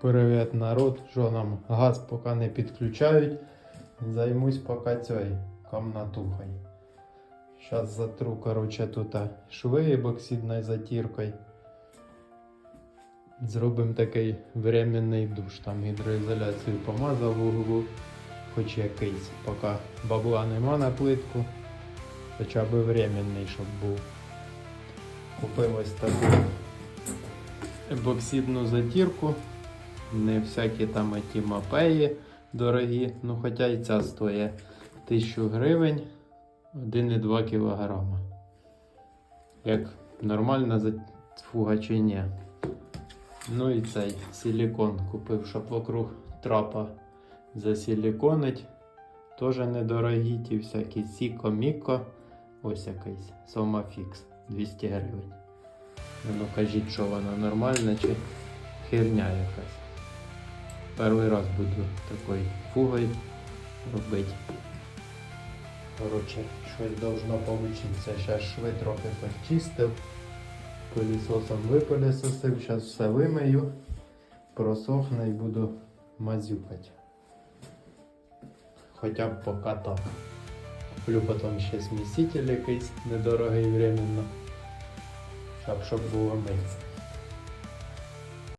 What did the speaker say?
Привіт, народ, що нам газ поки не підключають. Займусь поки цією комнатухою. Зараз затру, короче, тут шви ебоксидною затіркою. Зробимо такий временний душ. Там гідроізоляцію помазав в углу, хоч якийсь. Поки бабла нема на плитку. Хоча б временний, щоб був. Купив ось таку ебоксидну затірку. Не всякі там ті мапеї дорогі, ну хоча і ця стоїть 1000 гривень 1,2 кг. Як нормальна затфуга чи ні. Ну і цей силікон купив, щоб вокруг трапа засиліконить. Теж недорогі, ті всякі Сіко Міко. Ось якийсь Сомафікс 200 гривень. Ну кажіть, що вона нормальна чи херня якась. Перший раз буду такою фугою робити. Коротше, щось должно получитися. Зараз шви трохи почистив. Пилісосом випилісосив, зараз все вимию, просохне і буду мазюкати. Хоча б поки так. Куплю потім ще сміситель якийсь недорогий временно. Щоб, щоб було митися.